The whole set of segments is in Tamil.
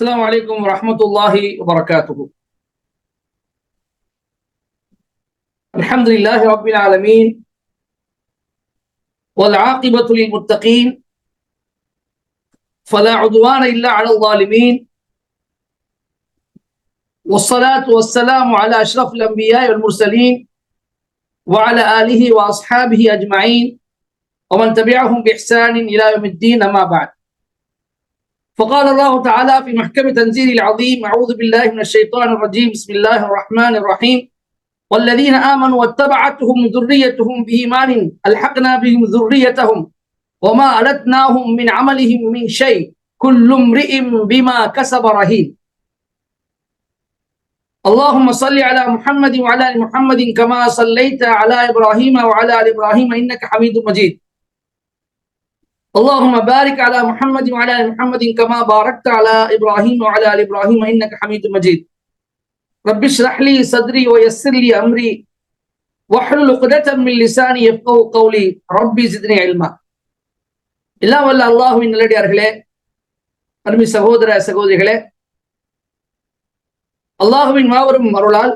السلام عليكم ورحمة الله وبركاته. الحمد لله رب العالمين والعاقبة للمتقين فلا عدوان إلا على الظالمين والصلاة والسلام على أشرف الأنبياء والمرسلين وعلى آله وأصحابه أجمعين ومن تبعهم بإحسان إلى يوم الدين أما بعد. فقال الله تعالى في محكم تنزيل العظيم أعوذ بالله من الشيطان الرجيم بسم الله الرحمن الرحيم. والذين آمنوا واتبعتهم ذريتهم بإيمان ألحقنا بهم ذريتهم وما ألتناهم من عملهم من شيء كل امرئ بما كسب رهين. اللهم صل على محمد وعلى آل محمد كما صليت على إبراهيم وعلى آل إبراهيم إنك حميد مجيد. اللهم بارك على محمد وعلى ال محمد كما باركت على ابراهيم وعلى ال ابراهيم انك حميد مجيد رب اشرح لي صدري ويسر لي امري واحلل عقدة من لساني يفقهوا قولي ربي زدني علما எல்லாம் வல்ல அல்லாஹுவின் நல்லடியார்களே அருமை சகோதர சகோதரிகளே அல்லாஹுவின் மாபெரும் அருளால்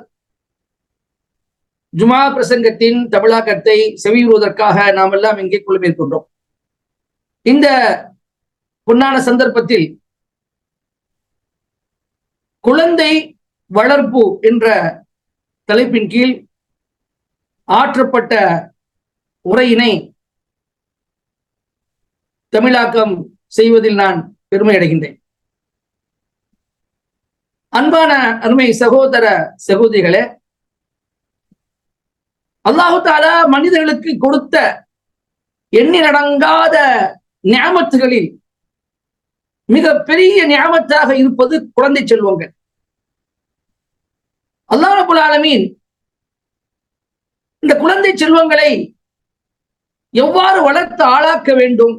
ஜுமா பிரசங்கத்தின் தமிழாக்கத்தை செவியுறுவதற்காக நாம் எல்லாம் இங்கே குழுமிருக்கின்றோம் இந்த பொன்னான சந்தர்ப்பத்தில் குழந்தை வளர்ப்பு என்ற தலைப்பின் கீழ் ஆற்றப்பட்ட உரையினை தமிழாக்கம் செய்வதில் நான் பெருமை அடைகின்றேன். அன்பான அருமை சகோதர சகோதரிகளே அல்லாஹு தாலா மனிதர்களுக்கு கொடுத்த எண்ணி நடங்காத ஞாபகத்துகளில் மிக பெரிய ஞாபகத்தாக இருப்பது குழந்தை செல்வங்கள். அல்லாஹ் ரபுல் ஆலமீன் இந்த குழந்தை செல்வங்களை எவ்வாறு வளர்த்து ஆளாக்க வேண்டும்?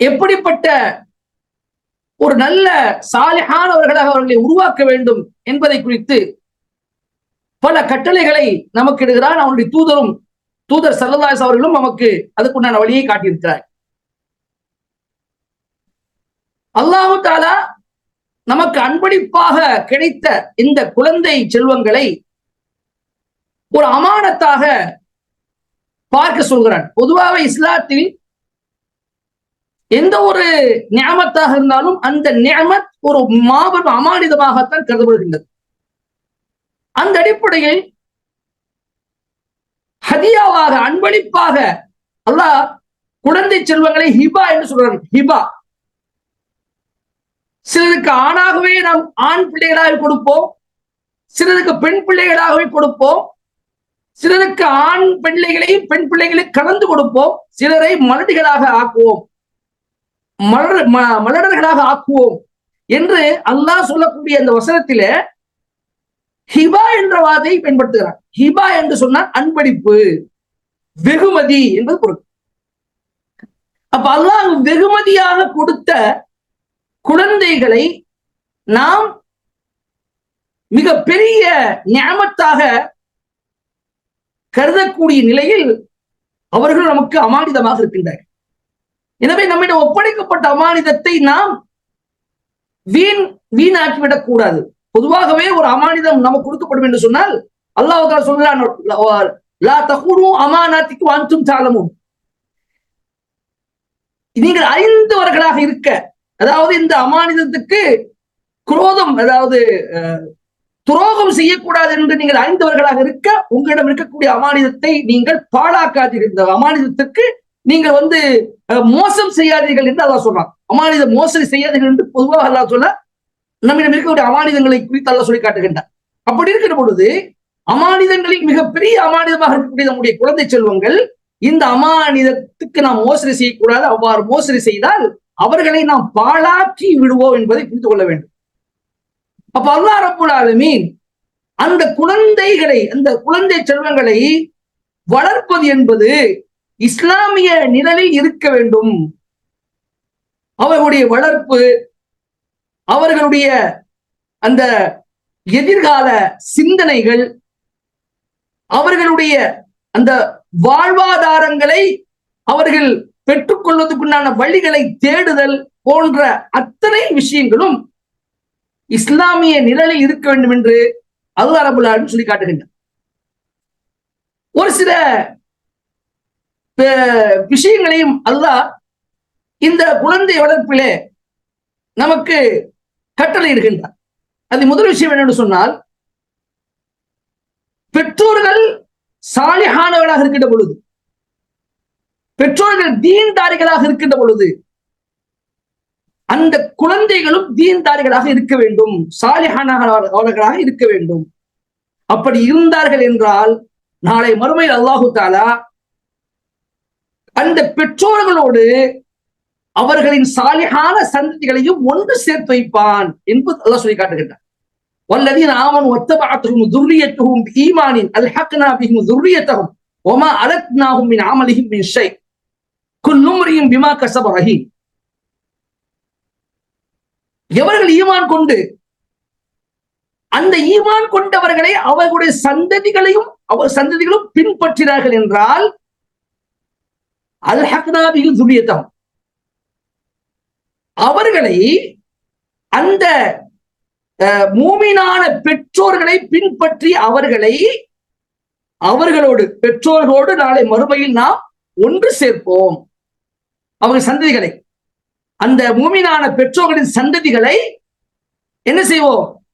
எப்படிப்பட்ட ஒரு நல்ல சாலிஹானவர்களாக அவர்களை உருவாக்க வேண்டும் என்பதை குறித்து பல கட்டளைகளை நமக்கு இடுகிறான் அவனுடைய தூதரும் தூதர் சல்லல்லாஸ் அவர்களும் நமக்கு அதுக்குண்டான வழியை காட்டியிருக்கிறார். அல்லாஹு தாலா நமக்கு அன்பளிப்பாக கிடைத்த இந்த குழந்தை செல்வங்களை ஒரு அமானத்தாக பார்க்க சொல்கிறான். பொதுவாக இஸ்லாத்தில் எந்த ஒரு ஞாபகத்தாக இருந்தாலும் அந்த ஞாபத் ஒரு மாபெரும் அமானிதமாகத்தான் கருதப்படுகின்றது. அந்த அடிப்படையில் ஹதியாவாக அன்பளிப்பாக அல்லாஹ் குழந்தை செல்வங்களை ஹிபா என்று சொல்றாங்க. ஹிபா. சிலருக்கு ஆணாகவே நாம் ஆண் பிள்ளைகளாக கொடுப்போம். சிலருக்கு பெண் பிள்ளைகளாகவே கொடுப்போம். சிலருக்கு ஆண் பிள்ளைகளையும் பெண் பிள்ளைகளை கலந்து கொடுப்போம். சிலரை மலடிகளாக ஆக்குவோம். மலர் மலடர்களாக ஆக்குவோம். என்று அல்லாஹ் சொல்லக்கூடிய அந்த வசனத்தில ஹிபா என்ற வார்த்தையை பயன்படுத்துகிறார் ஹிபா என்று சொன்னால் அன்படிப்பு வெகுமதி என்பது பொருள். அப்ப அல்லாஹ் வெகுமதியாக கொடுத்த குழந்தைகளை நாம் மிக பெரிய ஞாபத்தாக கருதக்கூடிய நிலையில் அவர்கள் நமக்கு அமானிதமாக இருக்கின்றார்கள். எனவே நம்மிடம் ஒப்படைக்கப்பட்ட அமானிதத்தை நாம் வீண் வீணாக்கிவிடக் கூடாது பொதுவாகவே ஒரு அமானிதம் நமக்கு கொடுக்கப்படும் என்று சொன்னால் அல்லாஹ் சொல்லலாம் லா தகுனும் அமானாத்திக்கு வாந்தும் சாலமும் நீங்கள் அறிந்தவர்களாக இருக்க அதாவது இந்த அமானிதத்துக்கு குரோதம் அதாவது துரோகம் செய்யக்கூடாது என்று நீங்கள் அறிந்தவர்களாக இருக்க உங்களிடம் இருக்கக்கூடிய அமானிதத்தை நீங்கள் பாழாக்காதீர்கள். இந்த அமானிதத்துக்கு நீங்கள் வந்து மோசம் செய்யாதீர்கள் என்று அதான் சொல்றான். அமானித மோசடி செய்யாதீர்கள் என்று பொதுவாக அல்லாஹ் சொல்ல நம்மிடம் இருக்கக்கூடிய அமானிதங்களை குறித்து அல்லாஹ் சொல்லி காட்டுகின்றார் அப்படி இருக்கிற பொழுது அமானிதங்களில் மிகப்பெரிய அமானிதமாக இருக்கக்கூடிய நம்முடைய குழந்தை செல்வங்கள் இந்த அமானிதத்துக்கு நாம் மோசடி செய்யக்கூடாது அவ்வாறு மோசடி செய்தால் அவர்களை நாம் பாழாக்கி விடுவோம் என்பதை புரிந்து கொள்ள வேண்டும். அப்ப அல்லா ரப்புல் ஆலமீன் அந்த குழந்தைகளை அந்த குழந்தை செல்வங்களை வளர்ப்பது என்பது இஸ்லாமிய நிழலில் இருக்க வேண்டும். அவர்களுடைய வளர்ப்பு அவர்களுடைய அந்த எதிர்கால சிந்தனைகள் அவர்களுடைய அந்த வாழ்வாதாரங்களை அவர்கள் பெற்றுக்கொள்வதற்குண்டான வழிகளை தேடுதல் போன்ற அத்தனை விஷயங்களும் இஸ்லாமிய நிழலில் இருக்க வேண்டும் என்று அல்லாஹ் ரபுல் சொல்லி காட்டுகின்றார் ஒரு சில விஷயங்களையும் அல்லாஹ் இந்த குழந்தை வளர்ப்பிலே நமக்கு கட்டளை இருக்கின்றார் அது முதல் விஷயம் என்னன்னு சொன்னால் பெற்றோர்கள் சாலிஹானவர்களாக இருக்கின்ற பொழுது பெற்றோர்கள் தீன்தாரிகளாக இருக்கின்ற பொழுது அந்த குழந்தைகளும் தீன்தாரிகளாக இருக்க வேண்டும் சாலிஹானவர்களாக இருக்க வேண்டும். அப்படி இருந்தார்கள் என்றால் நாளை மறுமையில் அல்லாஹு தாலா அந்த பெற்றோர்களோடு அவர்களின் சாலிஹான சந்ததிகளையும் ஒன்று சேர்த்து வைப்பான் என்பது அல்லாஹ் சொல்லி காட்டுகின்றார் والذين آمنوا واتبعتهم ذريتهم بإيمان ألحقنا بهم ذريتهم وما ألتناهم من عملهم من شيء كل امرئ بما كسب رهين எவர்கள் ஈமான் கொண்டு அந்த ஈமான் கொண்டவர்களை அவர்களுடைய சந்ததிகளையும் அவர் சந்ததிகளும் பின்பற்றினார்கள் என்றால் அல் ஹக்னாபிகள் துரியத்தம் அவர்களை அந்த மூமினான பெற்றோர்களை பின்பற்றி அவர்களை அவர்களோடு பெற்றோர்களோடு நாளை மறுமையில் நாம் ஒன்று சேர்ப்போம். அவங்க சந்ததிகளை. அந்த மூமினான பெற்றோர்களின் சந்ததிகளை என்ன செய்வோம்?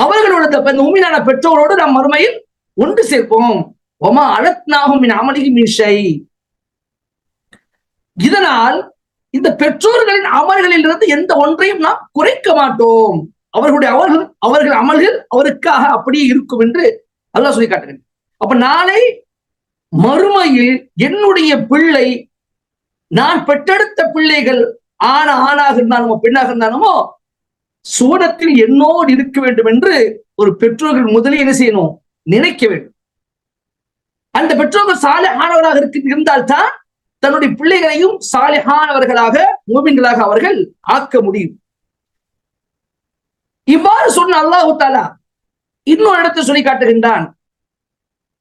அவர்களோட அந்த மூமினான பெற்றோர்களோடு நாம் மறுமையில் ஒன்று சேர்ப்போம். ஒமா அழத்னாகும் அமலிகி மிஷை இதனால் இந்த பெற்றோர்களின் அமல்களில் இருந்து எந்த ஒன்றையும் நாம் குறைக்க மாட்டோம். அவர்களுடைய அவர்கள் அவர்கள் அமல்கள் அவருக்காக அப்படியே இருக்கும் என்று அல்லாஹ் சொல்லி காட்டுகிறேன். அப்ப நாளை மறுமையில் என்னுடைய பிள்ளை நான் பெற்றெடுத்த பிள்ளைகள் ஆண ஆணாக இருந்தாலுமோ பெண்ணாக இருந்தாலுமோ சூனத்தில் என்னோடு இருக்க வேண்டும் என்று ஒரு பெற்றோர்கள் முதலில் என்ன செய்யணும்? நினைக்க வேண்டும். அந்த பெற்றோர்கள் சாலையானவர்களாக இருக்கு இருந்தால்தான் தன்னுடைய பிள்ளைகளையும் சாலிஹானவர்களாக மூமின்களாக அவர்கள் ஆக்க முடியும். இவ்வாறு சொன்ன அல்லாஹு தாலா இன்னொரு இடத்தை சொல்லி காட்டுகின்றான்.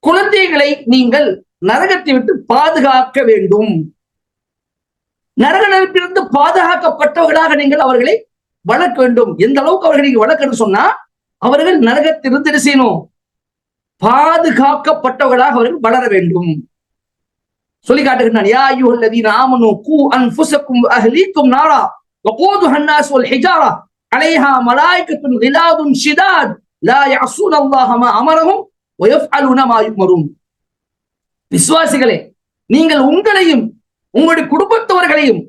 குழந்தைகளை நீங்கள் நரகத்தை விட்டு பாதுகாக்க வேண்டும். நரக நெருப்பிலிருந்து பாதுகாக்கப்பட்டவர்களாக நீங்கள் அவர்களை வளர்க்க வேண்டும். எந்த அளவுக்கு அவர்களை நீங்க வளர்க்கணும் சொன்னா அவர்கள் நரகத்திலிருந்து செய்யணும்? பாதுகாக்கப்பட்டவர்களாக அவர்கள் வளர வேண்டும். சொல்லி காட்டுகிறான் யா ஐயுஹல் லதீன ஆமனு கூ அன்ஃபுஸக்கும் அஹ்லீக்கும் நாரா வகூதுஹ லா யஅஸூன அல்லாஹ மா அமரஹும் விசுவாசிகளே நீங்கள் உங்களையும் உங்களுடைய குடும்பத்தவர்களையும்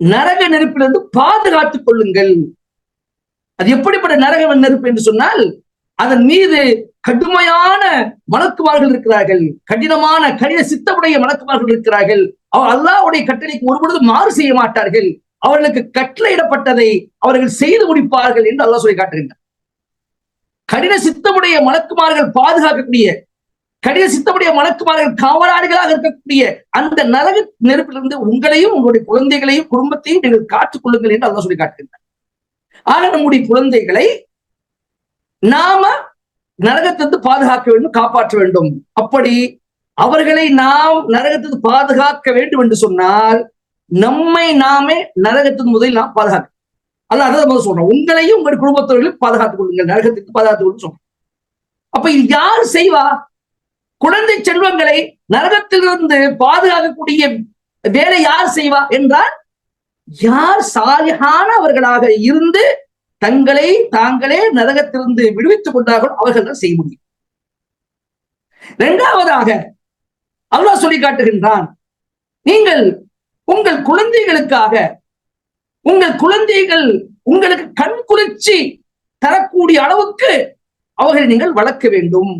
நரக நெருப்பிலிருந்து பாதுகாத்துக் கொள்ளுங்கள். அது எப்படிப்பட்ட நரகவன் நெருப்பு என்று சொன்னால் அதன் மீது கடுமையான மலக்குமார்கள் இருக்கிறார்கள். கடினமான கடின சித்தமுடைய மலக்குமார்கள் இருக்கிறார்கள். அவர் அல்லாஹ்வுடைய கட்டளைக்கு ஒருபொழுதும் மாறு செய்ய மாட்டார்கள். அவர்களுக்கு கட்டளையிடப்பட்டதை அவர்கள் செய்து முடிப்பார்கள் என்று அல்லாஹ் சொல்லி காட்டுகின்றார் கடின சித்தமுடைய மலக்குமார்கள் பாதுகாக்கக்கூடிய கடின சித்தமுடைய மலக்குமார்கள் காவலாளிகளாக இருக்கக்கூடிய அந்த நலகு நெருப்பிலிருந்து உங்களையும் உங்களுடைய குழந்தைகளையும் குடும்பத்தையும் நீங்கள் காத்துக் கொள்ளுங்கள் என்று அல்லாஹ் சொல்லி காட்டுகின்றார் ஆக நம்முடைய குழந்தைகளை நாம நரகத்திலிருந்து பாதுகாக்க வேண்டும் காப்பாற்ற வேண்டும். அப்படி அவர்களை நாம் நரகத்திலிருந்து பாதுகாக்க வேண்டும் என்று சொன்னால் நம்மை நாமே நரகத்தின் முதலில் நாம் பாதுகாக்க அல்ல அதை முதல் சொல்றோம். உங்களையும் உங்கள் குடும்பத்தவர்களையும் பாதுகாத்துக் கொள்ளுங்கள். நரகத்திற்கு பாதுகாத்துக் கொள்ளுங்க சொல்றோம். அப்ப இது யார் செய்வா? குழந்தை செல்வங்களை நரகத்திலிருந்து பாதுகாக்கக்கூடிய வேலை யார் செய்வா? என்றால் யார் சாலிகானவர்களாக இருந்து தங்களை தாங்களே நரகத்திலிருந்து விடுவித்துக் கொண்டார்கள் அவர்கள் செய்ய முடியும். இரண்டாவதாக அல்லா சொல்லி காட்டுகின்றான் நீங்கள் உங்கள் குழந்தைகளுக்காக உங்கள் குழந்தைகள் உங்களுக்கு கண் குளிர்ச்சி தரக்கூடிய அளவுக்கு அவர்களை நீங்கள் வளர்க்க வேண்டும்.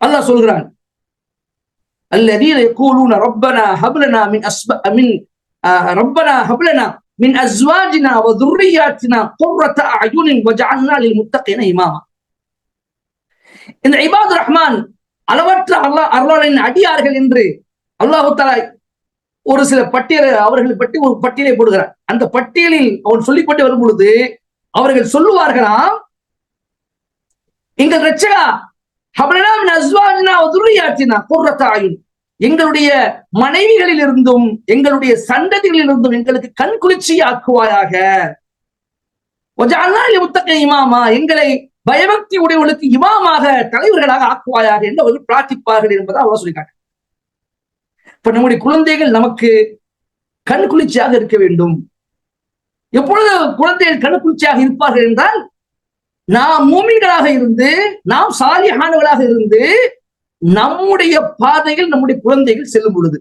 அல்லாஹ் சொல்கிறான் அல்லதீன கூலூன ரப்பனா ஹபலனா மின் அஸ்ப மின் ரப்பனா ஹபலனா من ازواجنا وذرياتنا قرة اعين وجعلنا للمتقين اماما இந்த இபாது ரஹ்மான் அளவற்ற அல்லாஹ் அருளாளின் அடியார்கள் என்று அல்லாஹு தலா ஒரு சில பட்டியலை அவர்கள் பற்றி ஒரு பட்டியலை போடுகிறார் அந்த பட்டியலில் அவன் சொல்லிக்கொண்டு வரும் பொழுது அவர்கள் சொல்லுவார்களாம் எங்கள் ரட்சகா ஹபலனா மின் அஸ்வாஜினா வ துர்ரியாத்தினா குர்ரத்த அயுன் எங்களுடைய மனைவிகளில் இருந்தும் எங்களுடைய சந்ததிகளிலிருந்தும் எங்களுக்கு கண் குளிர்ச்சி ஆக்குவாயாக முத்தக்க இமாமா எங்களை பயபக்தி உடையவர்களுக்கு இமாமாக தலைவர்களாக ஆக்குவாயாக என்று அவர்கள் பிரார்த்திப்பார்கள் என்பதை அவர் சொல்லிட்டாங்க இப்ப நம்முடைய குழந்தைகள் நமக்கு கண் குளிர்ச்சியாக இருக்க வேண்டும். எப்பொழுது குழந்தைகள் கண் குளிர்ச்சியாக இருப்பார்கள் என்றால் நாம் மூமின்களாக இருந்து நாம் சாலியானவர்களாக இருந்து நம்முடைய பாதையில் நம்முடைய குழந்தைகள் செல்லும் பொழுது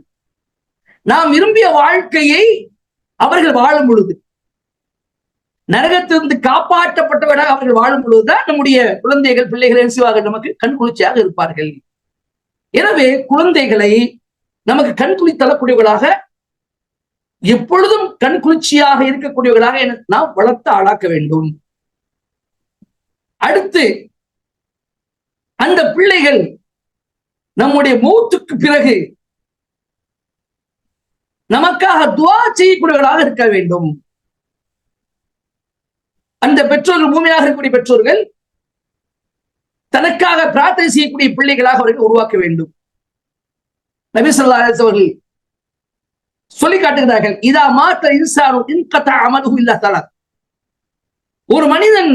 நாம் விரும்பிய வாழ்க்கையை அவர்கள் வாழும் பொழுது நரகத்திலிருந்து காப்பாற்றப்பட்டவராக அவர்கள் வாழும் பொழுதுதான் நம்முடைய குழந்தைகள் பிள்ளைகள் எரிசுவாக நமக்கு கண்குளிர்ச்சியாக இருப்பார்கள். எனவே குழந்தைகளை நமக்கு கண்குளி தரக்கூடியவர்களாக எப்பொழுதும் கண்குளிர்ச்சியாக இருக்கக்கூடியவர்களாக நாம் வளர்த்து ஆளாக்க வேண்டும். அடுத்து அந்த பிள்ளைகள் நம்முடைய மூத்துக்கு பிறகு நமக்காக துவா செய்யக்கூடியவர்களாக இருக்க வேண்டும். அந்த பெற்றோர்கள் பூமியாக இருக்கக்கூடிய பெற்றோர்கள் தனக்காக பிரார்த்தனை செய்யக்கூடிய பிள்ளைகளாக அவர்கள் உருவாக்க வேண்டும். நபிசல்லா அவர்கள் சொல்லி காட்டுகிறார்கள் இதா மாற்ற இன்சாரும் இன்கத்தா அமலுகு இல்லா தலா ஒரு மனிதன்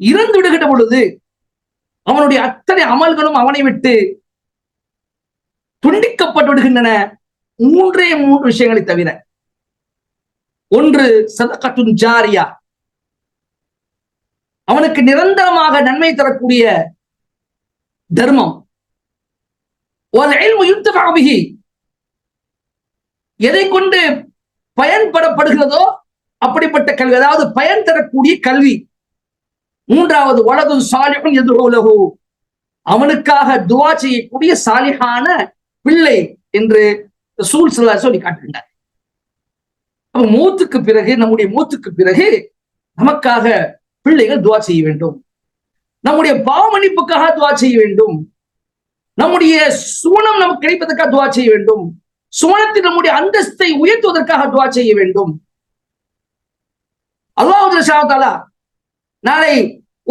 இறந்து விடுகிற பொழுது அவனுடைய அத்தனை அமல்களும் அவனை விட்டு துண்டிக்கப்பட்டு விடுகின்றன மூன்றே மூன்று விஷயங்களை தவிர. ஒன்று சதகத்துன் ஜாரியா. அவனுக்கு நிரந்தரமாக நன்மை தரக்கூடிய தர்மம். எதை கொண்டு பயன்படப்படுகிறதோ அப்படிப்பட்ட கல்வி அதாவது பயன் தரக்கூடிய கல்வி. மூன்றாவது வலது சாலிஹும் எதிர்கோலகோ அவனுக்காக துவா செய்யக்கூடிய சாலிஹான பிள்ளை என்று சூழ் சில சொல்லி காட்டுகின்றார் அப்ப மூத்துக்கு பிறகு நம்முடைய மூத்துக்கு பிறகு நமக்காக பிள்ளைகள் துவா செய்ய வேண்டும். நம்முடைய பாவமன்னிப்புக்காக துவா செய்ய வேண்டும். நம்முடைய சுவனம் நமக்கு கிடைப்பதற்காக துவா செய்ய வேண்டும். சுவனத்தில் நம்முடைய அந்தஸ்தை உயர்த்துவதற்காக துவா செய்ய வேண்டும். அல்லாஹாலா நாளை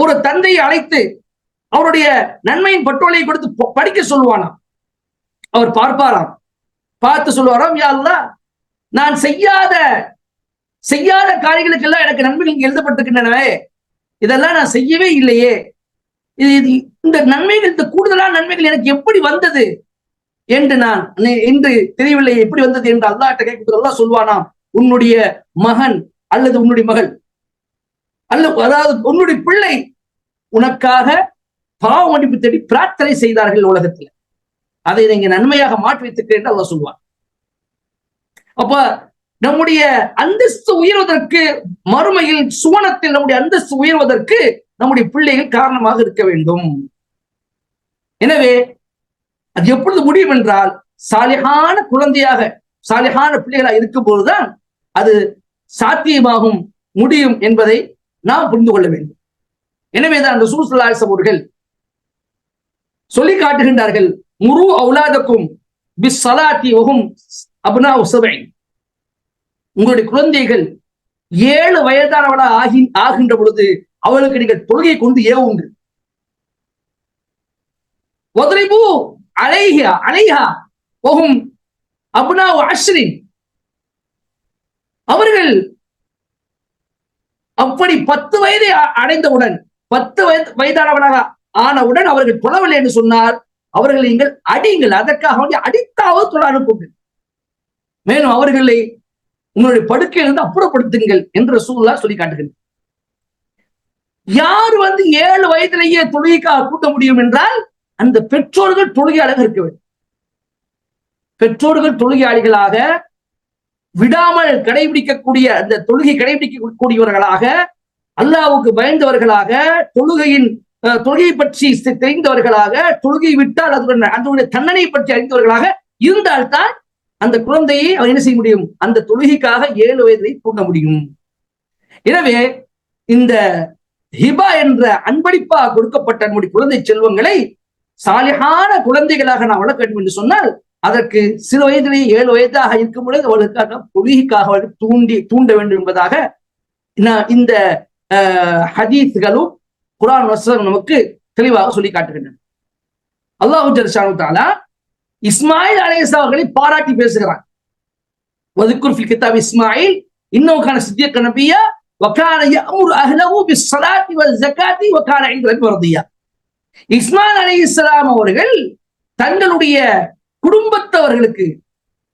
ஒரு தந்தையை அழைத்து அவருடைய நன்மையின் பட்டோலை கொடுத்து படிக்க சொல்லுவானா அவர் பார்ப்பாராம். பார்த்து சொல்லுவாராம் யாருலா நான் செய்யாத செய்யாத காரியங்களுக்கெல்லாம் எனக்கு நன்மைகள் எழுதப்பட்டிருக்கின்றனவே இதெல்லாம் நான் செய்யவே இல்லையே. இது இந்த நன்மைகள் இந்த கூடுதலான நன்மைகள் எனக்கு எப்படி வந்தது? என்று நான் என்று தெரியவில்லை எப்படி வந்தது என்று அல்லாட்ட கேட்கிறது அல்லா சொல்வானாம் உன்னுடைய மகன் அல்லது உன்னுடைய மகள் அல்ல அதாவது உன்னுடைய பிள்ளை உனக்காக பாவ மன்னிப்பு தேடி பிரார்த்தனை செய்தார்கள் உலகத்தில். அதை நீங்க நன்மையாக மாற்றி வைத்துக்கிறேன் என்று அல்ல சொல்லுவார் அப்ப நம்முடைய அந்தஸ்து உயர்வதற்கு மறுமையில் சுவனத்தில் நம்முடைய அந்தஸ்து உயர்வதற்கு நம்முடைய பிள்ளைகள் காரணமாக இருக்க வேண்டும். எனவே அது எப்பொழுது முடியும் என்றால் சாலிகான குழந்தையாக சாலிகான பிள்ளைகளாக இருக்கும் போதுதான் அது சாத்தியமாகும் முடியும் என்பதை நாம் புரிந்து கொள்ள வேண்டும். எனவேதான் அந்த சூசலாசம் அவர்கள் சொல்லி காட்டுகின்றார்கள் முரு அவுலாதக்கும் பிஸ் சலாத்தி ஒகும் அப்னா உசவை உங்களுடைய குழந்தைகள் ஏழு வயதானவளா ஆகி ஆகின்ற பொழுது அவளுக்கு நீங்கள் தொழுகை கொண்டு ஏவுங்கள் ஒதரைபு அலைஹா அலைஹா ஒகும் அப்னா அஸ்ரின் அவர்கள் அப்படி பத்து வயதை அடைந்தவுடன் பத்து வயது வயதானவனாக ஆனவுடன் அவர்கள் தொழவில்லை என்று சொன்னார். அவர்களை நீங்கள் அடியுங்கள். அதற்காக வேண்டி அடித்தாவது தொழ அனுப்புங்கள் மேலும் அவர்களை உங்களுடைய படுக்கையிலிருந்து அப்புறப்படுத்துங்கள் என்று சூழலா சொல்லி காட்டுகிறது யார் வந்து ஏழு வயதிலேயே தொழுகைக்காக கூட்ட முடியும் என்றால் அந்த பெற்றோர்கள் தொழுகையாளர்கள் இருக்க வேண்டும். பெற்றோர்கள் தொழுகையாளிகளாக விடாமல் கடைபிடிக்கக்கூடிய அந்த தொழுகை கடைபிடிக்கக்கூடியவர்களாக அல்லாவுக்கு பயந்தவர்களாக தொழுகையின் தொழுகை பற்றி தெரிந்தவர்களாக தொழுகை விட்டால் அதனுடைய அதனுடைய தன்னனை பற்றி அறிந்தவர்களாக இருந்தால்தான் அந்த குழந்தையை அவர் என்ன செய்ய முடியும்? அந்த தொழுகைக்காக ஏழு வயதை தூண்ட முடியும். எனவே இந்த ஹிபா என்ற அன்பளிப்பா கொடுக்கப்பட்ட நம்முடைய குழந்தை செல்வங்களை சாலிகான குழந்தைகளாக நாம் வளர்க்க வேண்டும் என்று சொன்னால் அதற்கு சிறு வயதிலேயே ஏழு வயதாக இருக்கும் பொழுது அவர்களுக்காக தொழுகைக்காக அவர்கள் தூண்டி தூண்ட வேண்டும் என்பதாக இந்த ஹதீஸ்களும் குரான் வசனம் நமக்கு தெளிவாக சொல்லி காட்டுகின்றன. அல்லாஹு தாலா இஸ்மாயில் அலைஹிஸ்ஸலாம் அவர்களை பாராட்டி பேசுகிறான். வதுக்குர் ஃபில் கிதாப் இஸ்மாயில் இன்னும் சித்தியக்க நபியா வக்கான யஅமுரு அஹ்லஹு பிஸ்ஸலாத்தி வஸ்ஸகாத்தி வக்கான இன்த ரப்பி இஸ்மாயில் அலைஹிஸ்ஸலாம் அவர்கள் தங்களுடைய குடும்பத்தவர்களுக்கு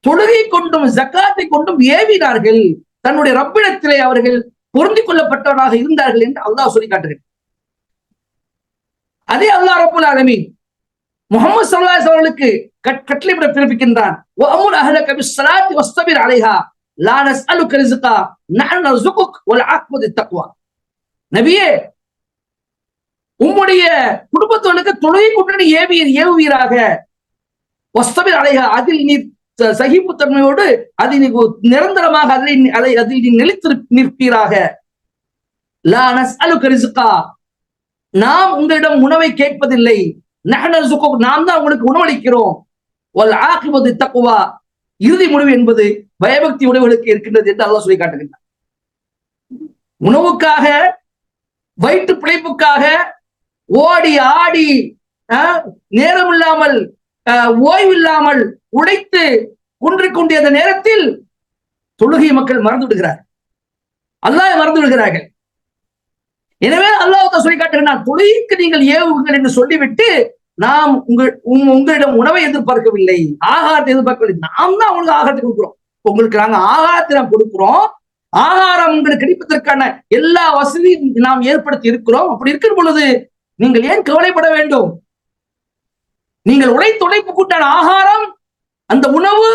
தொழுகை கொண்டும் ஜக்காத்தை கொண்டும் ஏவினார்கள். தன்னுடைய ரப்பிடத்திலே அவர்கள் பொருந்திக் கொள்ளப்பட்டவராக இருந்தார்கள் என்று அல்லாஹ் சொல்லி காட்டுகிறார் அதே அல்லா ரபுல் ஆலமி முகமது சல்லா அவர்களுக்கு கட்டளைப்பட பிறப்பிக்கின்றான். நபியே உம்முடைய குடும்பத்தோனுக்கு துணை கூட்டணி ஏவி ஏவுவீராக. வஸ்தபிர் அலைகா அதில் நீ சகிப்புத்தன்மையோடு அதை நீ நிரந்தரமாக அதில் அதை அதில் நீ நிலைத்து நிற்பீராக. லானஸ் அலு கரிசுக்கா நாம் உங்களிடம் உணவை கேட்பதில்லை. நஹனசுக்கு நாம் தான் உங்களுக்கு உணவளிக்கிறோம். ஆக்குவது தக்குவா இறுதி முடிவு என்பது பயபக்தி உணவுகளுக்கு இருக்கின்றது என்று அல்லாஹ் சொல்லி காட்டுகின்றார் உணவுக்காக வயிற்று பிழைப்புக்காக ஓடி ஆடி நேரம் இல்லாமல் ஓய்வு இல்லாமல் உழைத்து குன்றிக் கொண்டிய நேரத்தில் தொழுகை மக்கள் மறந்து விடுகிறார் அல்லாஹ் மறந்து விடுகிறார்கள். எனவே அல்லாஹ் சொல்லி காட்டுகிறார் தொழுகைக்கு நீங்கள் ஏவுங்கள் என்று சொல்லிவிட்டு நாம் உங்கள் உங்களிடம் உணவை எதிர்பார்க்கவில்லை. ஆகாரத்தை எதிர்பார்க்கவில்லை. நாம் தான் உங்களுக்கு ஆகாரத்தை கொடுக்குறோம். உங்களுக்கு நாங்க ஆகாரத்தை நாம் கொடுக்குறோம். ஆகாரம் உங்களுக்கு கிடைப்பதற்கான எல்லா வசதியும் நாம் ஏற்படுத்தி இருக்கிறோம். அப்படி இருக்கிற பொழுது நீங்கள் ஏன் கவலைப்பட வேண்டும்? நீங்கள் உழைத்து உழைப்பு கூட்டான ஆகாரம் அந்த உணவு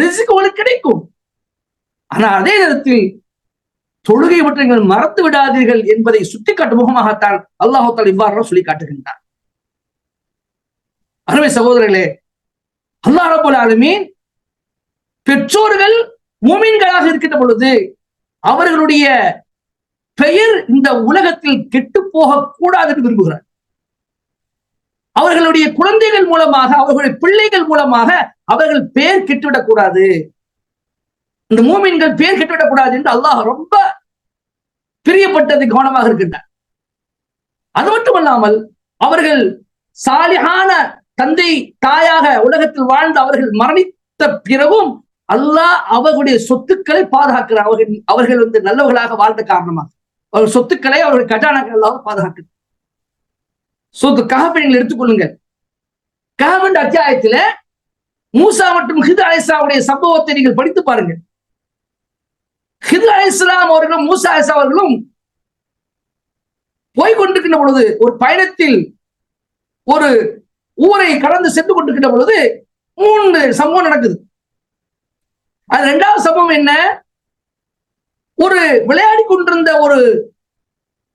ரிசுக்கு உங்களுக்கு கிடைக்கும். ஆனா அதே நேரத்தில் தொழுகை பற்றி நீங்கள் மறந்து விடாதீர்கள் என்பதை சுட்டிக்காட்டும் முகமாகத்தான் அல்லாஹால் இவ்வாறு சொல்லி காட்டுகின்றார். அருமை சகோதரர்களே அல்லாஹ் ரபுல் ஆலமீன் பெற்றோர்கள் மூமீன்களாக இருக்கின்ற பொழுது அவர்களுடைய பெயர் இந்த உலகத்தில் கெட்டு போக கூடாது என்று விரும்புகிறார். அவர்களுடைய குழந்தைகள் மூலமாக அவர்களுடைய பிள்ளைகள் மூலமாக அவர்கள் பெயர் கெட்டுவிடக் கூடாது இந்த மூமின்கள் பேர் கெட்டுவிடக் கூடாது என்று அல்லாஹ் ரொம்ப பிரியப்பட்டது கவனமாக இருக்கின்றார். அது மட்டுமல்லாமல் அவர்கள் சாலிகான தந்தை தாயாக உலகத்தில் வாழ்ந்து அவர்கள் மரணித்த பிறகும் அல்லாஹ் அவர்களுடைய சொத்துக்களை பாதுகாக்கிறார். அவர்கள் அவர்கள் வந்து நல்லவர்களாக வாழ்ந்த காரணமாக. அவர்கள் சொத்துக்களை அவர்கள் கஜானாக்கள் அல்லாஹ் பாதுகாக்கிறார். சொத்து கஹபெண்கள் நீங்கள் எடுத்துக்கொள்ளுங்கள். கஹப் அத்தியாயத்துல மூசா மற்றும் ஹித அலிஸ்லாமுடைய சம்பவத்தை நீங்கள் படித்து பாருங்கள். ஹிது அலி இஸ்லாம் அவர்களும் மூசா அலிஸ்லா அவர்களும் போய்கொண்டிருக்கின்ற பொழுது ஒரு பயணத்தில் ஒரு ஊரை கடந்து சென்று கொண்டிருக்கின்ற பொழுது மூன்று சம்பவம் நடக்குது. அது ரெண்டாவது சம்பவம் என்ன? ஒரு விளையாடி கொண்டிருந்த ஒரு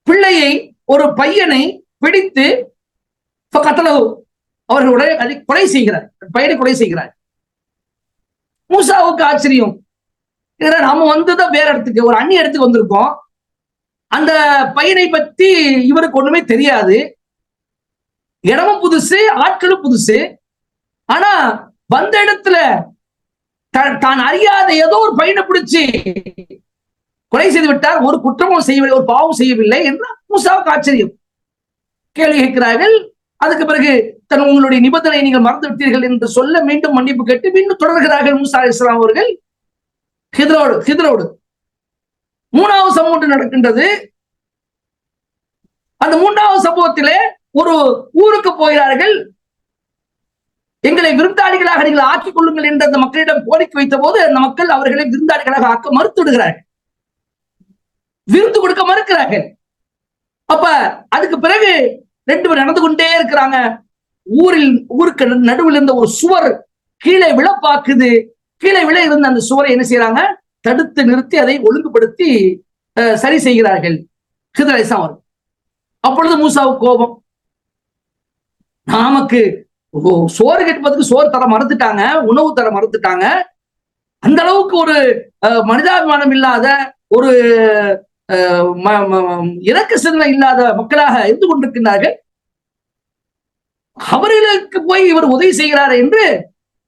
பிள்ளையை ஒரு பையனை பிடித்து கத்தலவு அவர்கள் உடனே அதை கொலை செய்கிறார். பையனை கொலை செய்கிறார். மூசாவுக்கு ஆச்சரியம். நாம வந்துதான் வேற இடத்துக்கு ஒரு அந்நிய இடத்துக்கு வந்திருக்கோம். அந்த பையனை பத்தி இவருக்கு ஒண்ணுமே தெரியாது. இடமும் புதுசு ஆட்களும் புதுசு. ஆனா வந்த இடத்துல தான் அறியாத ஏதோ ஒரு பையனை பிடிச்சு கொலை செய்து விட்டார். ஒரு குற்றமும் செய்யவில்லை ஒரு பாவம் செய்யவில்லை என்று மூசாவுக்கு ஆச்சரியம். கேள்வி கேட்கிறார்கள். அதுக்கு பிறகு தன் உங்களுடைய நிபந்தனை நீங்கள் மறந்து விட்டீர்கள் என்று சொல்ல மீண்டும் மன்னிப்பு கேட்டு மீண்டும் தொடர்கிறார்கள் மூசா இஸ்லாம் அவர்கள். ஹிதரோடு ஹிதரோடு மூணாவது சம்பவம் நடக்கின்றது. அந்த மூன்றாவது சம்பவத்திலே ஒரு ஊருக்கு போகிறார்கள். எங்களை விருந்தாளிகளாக நீங்கள் ஆக்கிக் கொள்ளுங்கள் என்று அந்த மக்களிடம் கோரிக்கை வைத்த போது அந்த மக்கள் அவர்களை விருந்தாளிகளாக ஆக்க மறுத்துடுகிறார்கள் விருந்து கொடுக்க மறுக்கிறார்கள். அப்ப அதுக்கு பிறகு ரெண்டு பேர் நடந்து கொண்டே இருக்கிறாங்க. ஊரில் ஊருக்கு நடுவில் இருந்த ஒரு சுவர் கீழே விழப்பாக்குது. கீழே விழ இருந்த அந்த சுவரை என்ன செய்யறாங்க தடுத்து நிறுத்தி அதை ஒழுங்குபடுத்தி சரி செய்கிறார்கள். ஹிதரேசா அவர் அப்பொழுது மூசாவுக்கு கோபம். நமக்கு சோறு கட்டுப்பதுக்கு சோறு தர மறுத்துட்டாங்க உணவு தர மறுத்துட்டாங்க. அந்த அளவுக்கு ஒரு மனிதாபிமானம் இல்லாத ஒரு இறக்க சிந்தனை இல்லாத மக்களாக இருந்து கொண்டிருக்கின்றார்கள். அவர்களுக்கு போய் இவர் உதவி செய்கிறார் என்று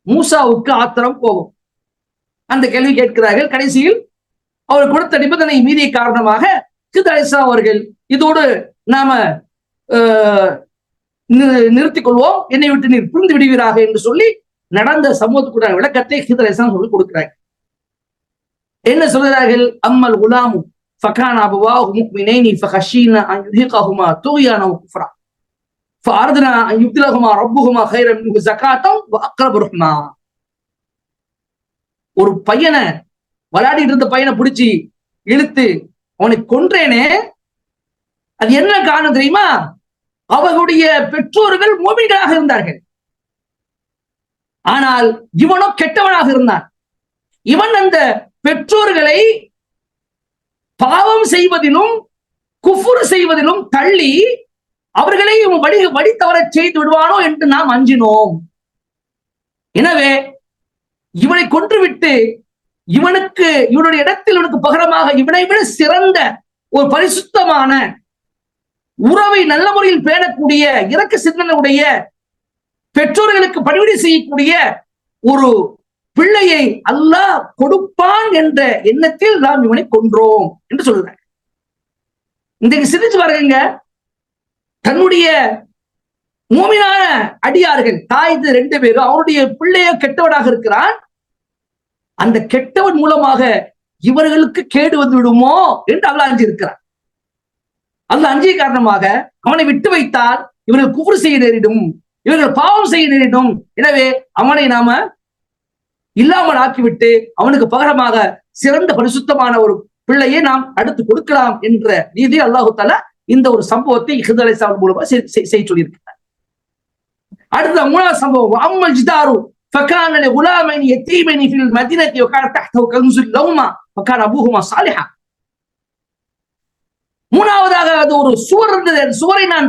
மூசாவுக்கு ஆத்திரம் கோபம். அந்த கேள்வி கேட்கிறார்கள். கடைசியில் அவர் கொடுத்த நிபந்தனை மீறிய காரணமாக சித்தரிசா அவர்கள் இதோடு நாம நிறுத்திக் கொள்வோம். என்னை விட்டு நீர் புரிந்து விடுவீராக என்று சொல்லி நடந்த சம்பவத்துக்குரிய விளக்கத்தை ஹிதரேசன் சொல்லி கொடுக்கிறாங்க என்ன சொல்கிறார்கள்? அம்மல் உலாமு ஃபகான் அபுவா முக்மினைனி ஃபஹஷீனா அன் யுஹிகஹுமா தூயானா குஃப்ரா. ஃபஅர்தனா அன் யுப்திலஹுமா ரப்புஹுமா கைரம் ஒரு பையனை விளையாடிட்டு இருந்த பையனை பிடிச்சி இழுத்து அவனை கொன்றேனே. அது என்ன காரணம் தெரியுமா? அவர்களுடைய பெற்றோர்கள் மோமின்களாக இருந்தார்கள். ஆனால் இவனோ கெட்டவனாக இருந்தான். இவன் அந்த பெற்றோர்களை பாவம் செய்வதிலும் குஃபுர் செய்வதிலும் தள்ளி அவர்களை வடி வழி வழி தவற செய்து விடுவானோ என்று நாம் அஞ்சினோம். எனவே இவனை கொன்றுவிட்டு இவனுக்கு இவனுடைய இடத்தில் இவனுக்கு பகரமாக இவனை விட சிறந்த ஒரு பரிசுத்தமான உறவை நல்ல முறையில் பேணக்கூடிய இறக்க சிந்தனையுடைய பெற்றோர்களுக்கு பணிவிடை செய்யக்கூடிய ஒரு பிள்ளையை அல்லாஹ் கொடுப்பான் என்ற எண்ணத்தில் நாம் இவனை கொன்றோம் என்று சொல்றாங்க இன்றைக்கு சிரிச்சு பாருங்க தன்னுடைய மூமினான அடியார்கள் தாய் ரெண்டு பேரும் அவருடைய பிள்ளைய கெட்டவனாக இருக்கிறான். அந்த கெட்டவன் மூலமாக இவர்களுக்கு கேடு வந்து விடுமோ என்று அல்லாஹ் அஞ்சு இருக்கிறான் அல்ல அஞ்சிய காரணமாக அவனை விட்டு வைத்தால் இவர்கள் குஃபர் செய்ய நேரிடும் இவர்கள் பாவம் செய்ய நேரிடும். எனவே அவனை நாம இல்லாமல் ஆக்கிவிட்டு அவனுக்கு பகரமாக சிறந்த பரிசுத்தமான ஒரு பிள்ளையை நாம் அடுத்து கொடுக்கலாம் என்ற நீதி அல்லாஹு தாலா இந்த ஒரு சம்பவத்தை ஹிதலை அலைசாவின் மூலமா செய்ய சொல்லியிருக்கிறார். அடுத்த மூணாவது சம்பவம் அம்மல் ஜிதாரு فكان لغلامين يتيمين في المدينة وكان تحته كنز لهما وكان أبوهما صالحا மூணாவதாக அது ஒரு சுவர் இருந்தது அந்த சுவரை நான்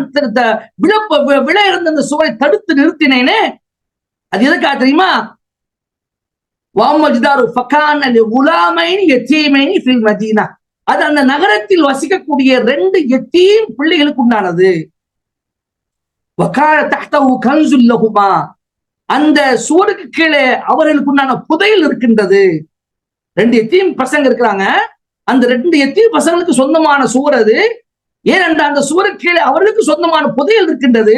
விழப்ப விழ இருந்த அந்த சுவரை தடுத்து நிறுத்தினேனே அது எதுக்கா தெரியுமா வாமஜ்தாரு ஃபகான் குலாமைன் எத்தீமைனி ஃபில் மதீனா அது அந்த நகரத்தில் வசிக்கக்கூடிய ரெண்டு எத்தீம் பிள்ளைகளுக்கு உண்டானது வக்கால தஹ்தஹு கன்சுல் லஹுமா. அந்த சுவருக்கு கீழே அவர்களுக்கு உண்டான புதையல் இருக்கின்றது. ரெண்டு எத்தீம் பசங்க இருக்கிறாங்க. அந்த ரெண்டு எத்தீம் பசங்களுக்கு சொந்தமான சுவர் அது. ஏனென்றால் அந்த சுவருக்கு கீழே அவர்களுக்கு சொந்தமான புதையல் இருக்கின்றது.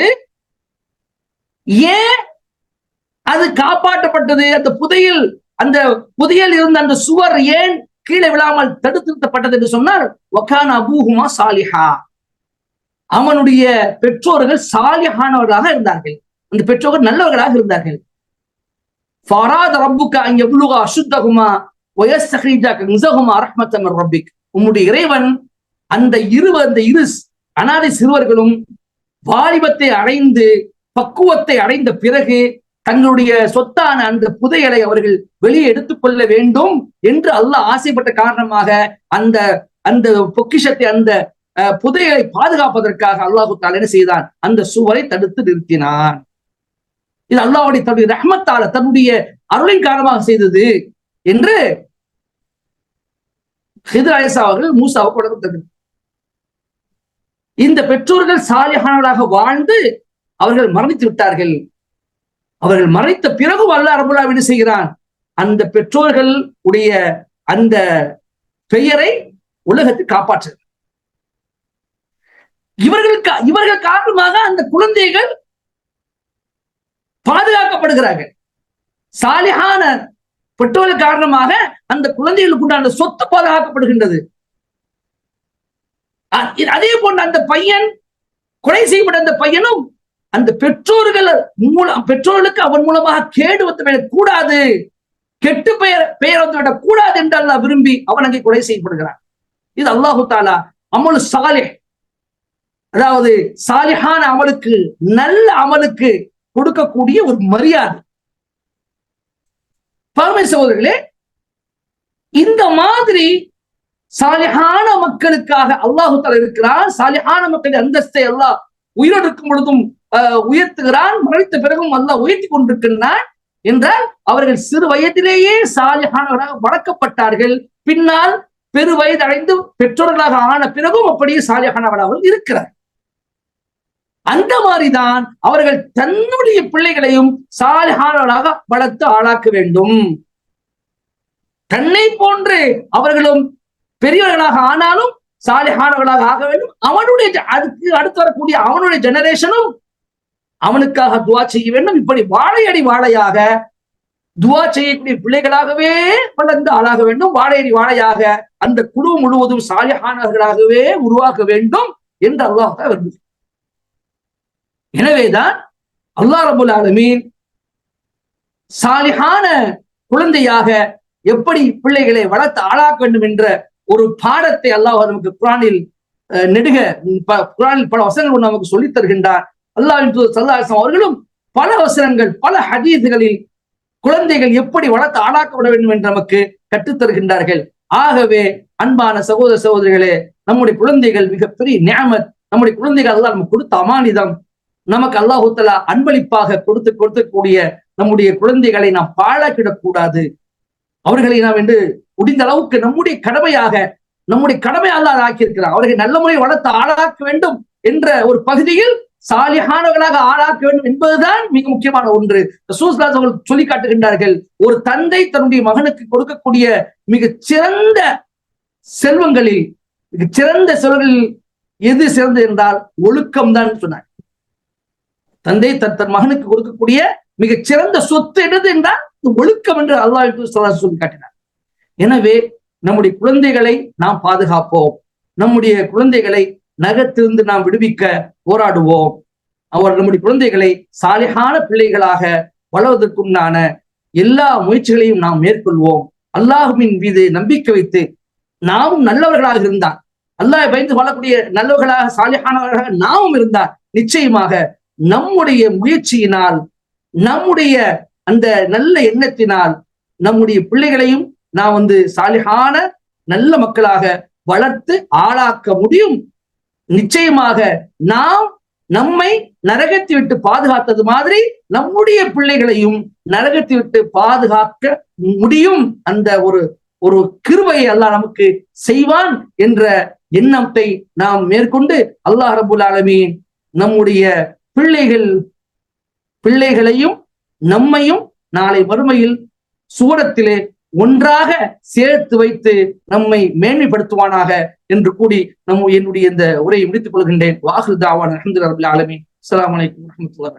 ஏன் அது காப்பாற்றப்பட்டது? அந்த புதையல் அந்த புதையல் இருந்த அந்த சுவர் ஏன் கீழே விழாமல் தடுத்து நிறுத்தப்பட்டது என்று சொன்னார் ஒக்கான அபூஹுமா சாலிஹா. அவனுடைய பெற்றோர்கள் சாலிஹானவர்களாக இருந்தார்கள். அந்த பெற்றோர்கள் நல்லவர்களாக இருந்தார்கள். ஃபராத் ரப்புக்கா அங்க எவ்வளவு அசுத்தகுமா ரப்பிக். உம்முடைய இறைவன் அந்த இரு அந்த இரு அனாதை சிறுவர்களும் வாலிபத்தை அடைந்து பக்குவத்தை அடைந்த பிறகு தங்களுடைய சொத்தான அந்த புதையலை அவர்கள் வெளியே எடுத்துக்கொள்ள வேண்டும் என்று அல்லாஹ் ஆசைப்பட்ட காரணமாக அந்த அந்த பொக்கிஷத்தை அந்த புதையலை பாதுகாப்பதற்காக அல்லாஹு தால என்ன செய்தான்? அந்த சுவரை தடுத்து நிறுத்தினான். இது அல்லாவுடைய தன்னுடைய ரஹமத்தால தன்னுடைய அருளின் காரணமாக செய்தது என்று ஹிதர் அலிசா அவர்கள் மூசாவை கொடுத்தது இந்த பெற்றோர்கள் சாலிஹானவர்களாக வாழ்ந்து அவர்கள் மரணித்து விட்டார்கள். அவர்கள் மறைத்த பிறகும் அல்ல அரபுல்லா என்ன செய்கிறான்? அந்த பெற்றோர்கள் உடைய அந்த பெயரை உலகத்தை காப்பாற்று இவர்களுக்கு இவர்கள் காரணமாக அந்த குழந்தைகள் பாதுகாக்கப்படுகிறார்கள். சாலிஹான பெற்றோர்கள் காரணமாக அந்த குழந்தைகளுக்கு உண்டான சொத்து பாதுகாக்கப்படுகின்றது. அதே போன்ற அந்த பையன் கொலை செய்யப்பட்ட அந்த பையனும் அந்த பெற்றோர்கள் மூலம் பெற்றோர்களுக்கு அவன் மூலமாக கேடு வந்து கூடாது கெட்டு பெயர் பெயர் வந்து கூடாது என்று அல்லாஹ் விரும்பி அவன் அங்கே கொலை செய்யப்படுகிறான். இது அல்லாஹு தாலா அமுல் சாலே அதாவது சாலிஹான அமலுக்கு நல்ல அமலுக்கு கொடுக்கக்கூடிய ஒரு மரியாதை. பரமை சகோதரர்களே இந்த மாதிரி சாலிஹான மக்களுக்காக அல்லாஹு தலா இருக்கிறான். சாலிஹான மக்களின் அந்தஸ்தை அல்லாஹ் உயிரோடு இருக்கும் பொழுதும் உயர்த்துகிறான். மறைத்த பிறகும் அல்லாஹ் உயர்த்தி கொண்டிருக்கின்றான் என்றால் அவர்கள் சிறு வயதிலேயே சாலிஹானவராக வளர்க்கப்பட்டார்கள். பின்னால் பெரு வயது அடைந்து பெற்றோர்களாக ஆன பிறகும் அப்படியே சாலிஹானவராக இருக்கிறார். அந்த மாதிரிதான் அவர்கள் தன்னுடைய பிள்ளைகளையும் சாலிஹானவர்களாக வளர்த்து ஆளாக்க வேண்டும். தன்னை போன்று அவர்களும் பெரியவர்களாக ஆனாலும் சாலிஹானவர்களாக ஆக வேண்டும். அவனுடைய அதுக்கு அடுத்து வரக்கூடிய அவனுடைய ஜெனரேஷனும் அவனுக்காக துவா செய்ய வேண்டும். இப்படி வாழையடி வாழையாக துவா செய்யக்கூடிய பிள்ளைகளாகவே வளர்ந்து ஆளாக வேண்டும். வாழையடி வாழையாக அந்த குழு முழுவதும் சாலிஹானவர்களாகவே உருவாக்க வேண்டும் என்று அல்லாஹ் விரும்புகிறார் எனவேதான் அல்லாஹ் ரபுல் ஆலமீன் சாலிஹான குழந்தையாக எப்படி பிள்ளைகளை வளர்த்து ஆளாக்க வேண்டும் என்ற ஒரு பாடத்தை அல்லாஹ் நமக்கு குரானில் நெடுக குரானில் பல வசனங்கள் நமக்கு சொல்லித் தருகின்றார். அல்லாவின் தூதர் சல்லாஹம் அவர்களும் பல வசனங்கள் பல ஹதீதுகளில் குழந்தைகள் எப்படி வளர்த்து ஆளாக்கப்பட வேண்டும் என்று நமக்கு கற்றுத் தருகின்றார்கள். ஆகவே அன்பான சகோதர சகோதரிகளே நம்முடைய குழந்தைகள் மிகப்பெரிய நியமத் நம்முடைய குழந்தைகள் அல்லாஹ் நமக்கு கொடுத்த அமானிதம் நமக்கு அல்லாஹு அன்பளிப்பாக கொடுத்து கொடுக்கக்கூடிய நம்முடைய குழந்தைகளை நாம் பாழக்கிடக்கூடாது. அவர்களை நாம் என்று முடிந்த அளவுக்கு நம்முடைய கடமையாக நம்முடைய கடமை அல்லாத ஆக்கியிருக்கிறார் அவர்களை நல்ல முறை வளர்த்து ஆளாக்க வேண்டும் என்ற ஒரு பகுதியில் சாலிஹானவர்களாக ஆளாக்க வேண்டும் என்பதுதான் மிக முக்கியமான ஒன்று. ரசூலுல்லாஹி அவர்கள் சொல்லி காட்டுகின்றார்கள் ஒரு தந்தை தன்னுடைய மகனுக்கு கொடுக்கக்கூடிய மிகச் சிறந்த செல்வங்களில் மிக சிறந்த செல்வங்களில் எது சிறந்தது என்றால் ஒழுக்கம் தான் சொன்னார் தந்தை தன் தன் மகனுக்கு கொடுக்கக்கூடிய மிகச் சிறந்த சொத்து என்னது என்றால் ஒழுக்கம் என்று அல்லாஹ் சொல்லி காட்டினார். எனவே நம்முடைய குழந்தைகளை நாம் பாதுகாப்போம். நம்முடைய குழந்தைகளை நகத்திலிருந்து நாம் விடுவிக்க போராடுவோம். அவர் நம்முடைய குழந்தைகளை சாலிகான பிள்ளைகளாக வளர்வதற்குண்டான எல்லா முயற்சிகளையும் நாம் மேற்கொள்வோம். அல்லாஹுவின் மீது நம்பிக்கை வைத்து நாமும் நல்லவர்களாக இருந்தான் அல்லாஹ் பயந்து வாழக்கூடிய நல்லவர்களாக சாலிகானவர்களாக நாமும் இருந்தார் நிச்சயமாக நம்முடைய முயற்சியினால் நம்முடைய அந்த நல்ல எண்ணத்தினால் நம்முடைய பிள்ளைகளையும் நாம் வந்து சாலிகான நல்ல மக்களாக வளர்த்து ஆளாக்க முடியும். நிச்சயமாக நாம் நம்மை நரகத்தை விட்டு பாதுகாத்தது மாதிரி நம்முடைய பிள்ளைகளையும் நரகத்தை விட்டு பாதுகாக்க முடியும். அந்த ஒரு ஒரு கிருவையை அல்லாஹ் நமக்கு செய்வான் என்ற எண்ணத்தை நாம் மேற்கொண்டு அல்லாஹ் ரபுல் ஆலமீன் நம்முடைய பிள்ளைகள் பிள்ளைகளையும் நம்மையும் நாளை வறுமையில் சூரத்திலே ஒன்றாக சேர்த்து வைத்து நம்மை மேன்மைப்படுத்துவானாக என்று கூடி நம்ம என்னுடைய இந்த உரையை முடித்துக் கொள்கின்றேன். வாகு தாவான் அஹமது ரபுல் ஆலமீன். அஸ்ஸலாமு அலைக்கும் வரஹ்மத்துல்லாஹி